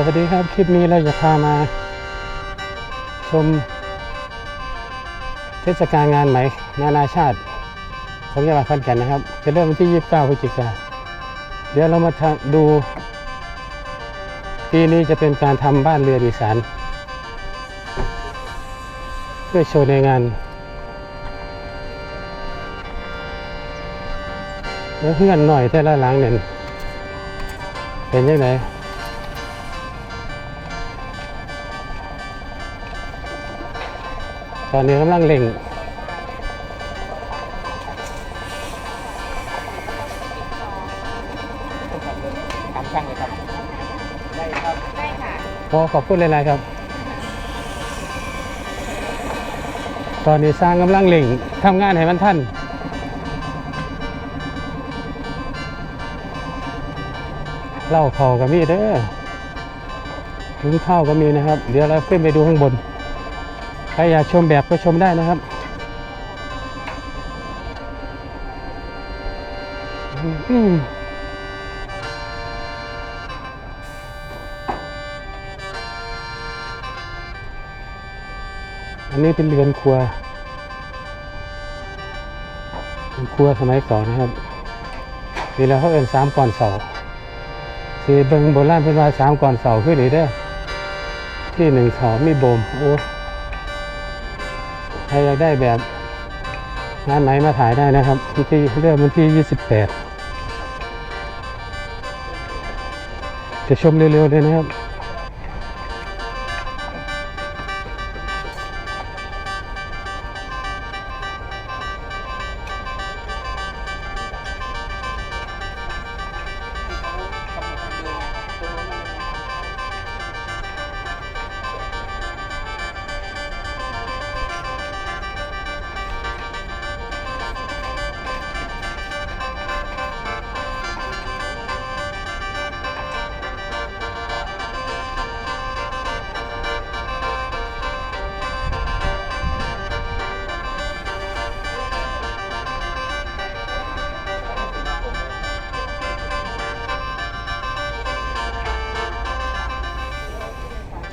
สวัสดีครับ คลิปนี้เราจะพามาชมเทศกาลงานไหมนานาชาติของจังหวัดขอนแก่นนะครับ จะเริ่มวันที่ 29พฤศจิกาเดี๋ยวเรามาดูปีนี้จะเป็นการทำบ้านเรือนอีสาน เพื่อโชว์ในงานแล้วเพื่อนหน่อยแต่ละหลังเนี่ยเป็นยังไง ตอนนี้กำลังเล่งถามช่างเลยครับ ได้ครับ ได้ค่ะขอขอบคุณเลยนะครับ ตอนนี้สร้างกำลังเล่งทำงานให้มันท่านเหล่าเขาก็มีเด้อถึงข้าวก็มีนะครับ เดี๋ยวเราขึ้นไปดูข้างบนใครอยากชมแบบก็ชมได้นะครับ อันนี้เป็นเรือนครัวเป็นครัวสมัยก่อนนะครับนี่แล้วเขาเอินสามก่อนเสาสีเบิงโบราณเป็นว่าสามก่อนเสาขึ้นหรือเด้อที่หนึ่งเสามีโบมโอ้ ใครอยากได้แบบงานไหนมาถ่ายได้นะครับวันที่เริ่มวันที่ 28 จะชมเร็วๆเลยนะครับ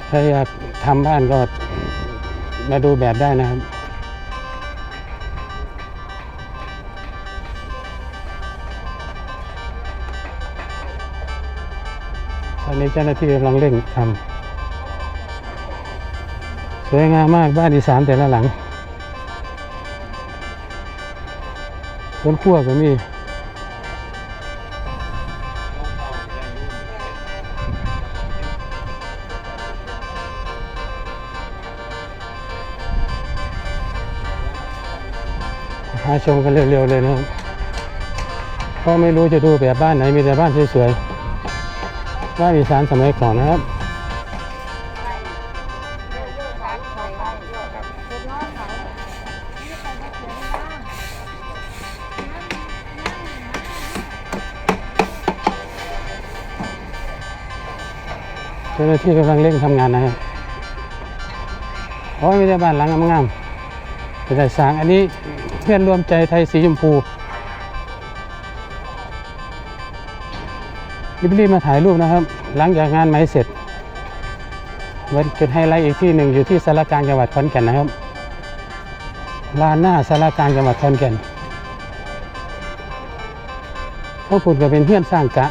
ถ้าอยากทำบ้านก็มาดูแบบได้นะครับ ตอนนี้เจ้าหน้าที่กำลังเร่งทำสวยงามมากบ้านอีสานแต่ละหลังสวนครัวก็มี หาชมกันเร็วๆเลยนะครับก็ไม่รู้จะดูแบบบ้านไหนมีแต่บ้านสวยๆบ้านอีสานสมัยก่อนนะครับเจ้าหน้าที่กำลังเร่งทำงานนะครับโอ้ยไม่ได้บ้านหลังงามๆเป็นแต่สร้างอันนี้ เพื่อนร่วมใจไทยสีชมพูรีบๆมาถ่ายรูปนะครับ หลังจากงานไหมเสร็จวันจุดไฮไลท์อีกที่หนึ่งอยู่ที่สารกลางจังหวัดขอนแก่นนะครับลานหน้าสารกลางจังหวัดขอนแก่นพวกคุณก็เป็นเพื่อนสร้างกะ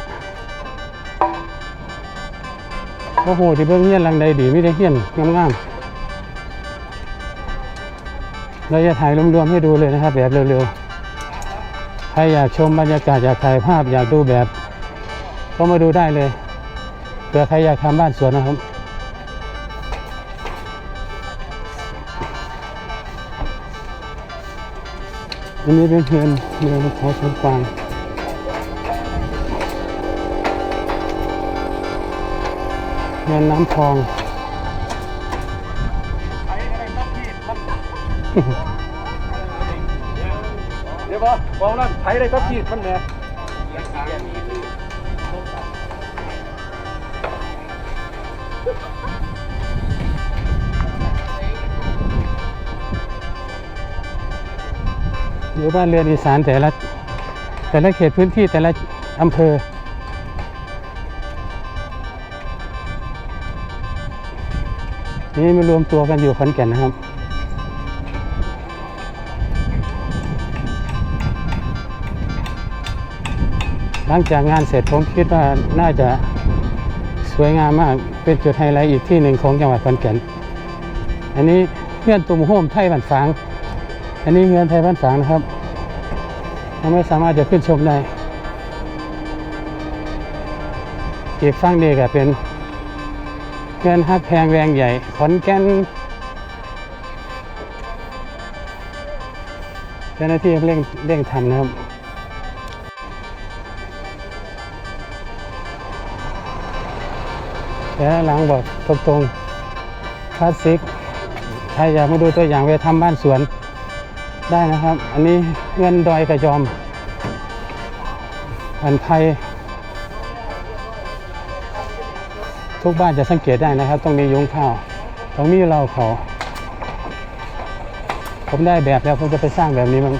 โอ้โหที่เบื้องเฮียนลังใดดีไม่ได้เฮี้ยนงามๆ เราจะถ่ายรวมๆให้ดูเลยนะครับ แบบเร็วๆ ใครอยากชมบรรยากาศอยากถ่ายภาพอยากดูแบบ ก็มาดูได้เลยเผื่อใครอยากทำบ้านสวนนะครับอันนี้เป็นเพื่อนเมืองขอสวนกวางเงินน้ำทอง เดี๋ยวบอกบอกนั่นไถไรครับพี่มันเนี่ยอยู่บ้านเรือนอีสานแต่ละแต่ละเขตพื้นที่แต่ละอำเภอนี่มารวมตัวกันอยู่ขอนแก่นนะครับ หลังจากงานเสร็จผมคิดว่าน่าจะสวยงามมากเป็นจุดไฮไลท์อีกที่หนึ่งของจังหวัดขอนแก่น อันนี้เงื่อนตุ่มโฮมไทยบ้านฝาง อันนี้เงื่อนไทยบ้านฝางนะครับยังไม่สามารถจะขึ้นชมได้อีกฝั่งนี้ก็เป็นเงื่อนฮักแพงแวงใหญ่ขอนแก่นเจ้าหน้าที่เร่งเร่งทำนะครับ แต่หลังบอกตรงๆคลาสสิกใครอยากมาดูตัวอย่างไปทำบ้านสวนได้นะครับ อันนี้เงินดอยกระยอมอันไทย ทุกบ้านจะสังเกตได้นะครับ ต้องมียุ้งข้าวต้องมีเราเขา ผมได้แบบแล้วผมจะไปสร้างแบบนี้มั้ง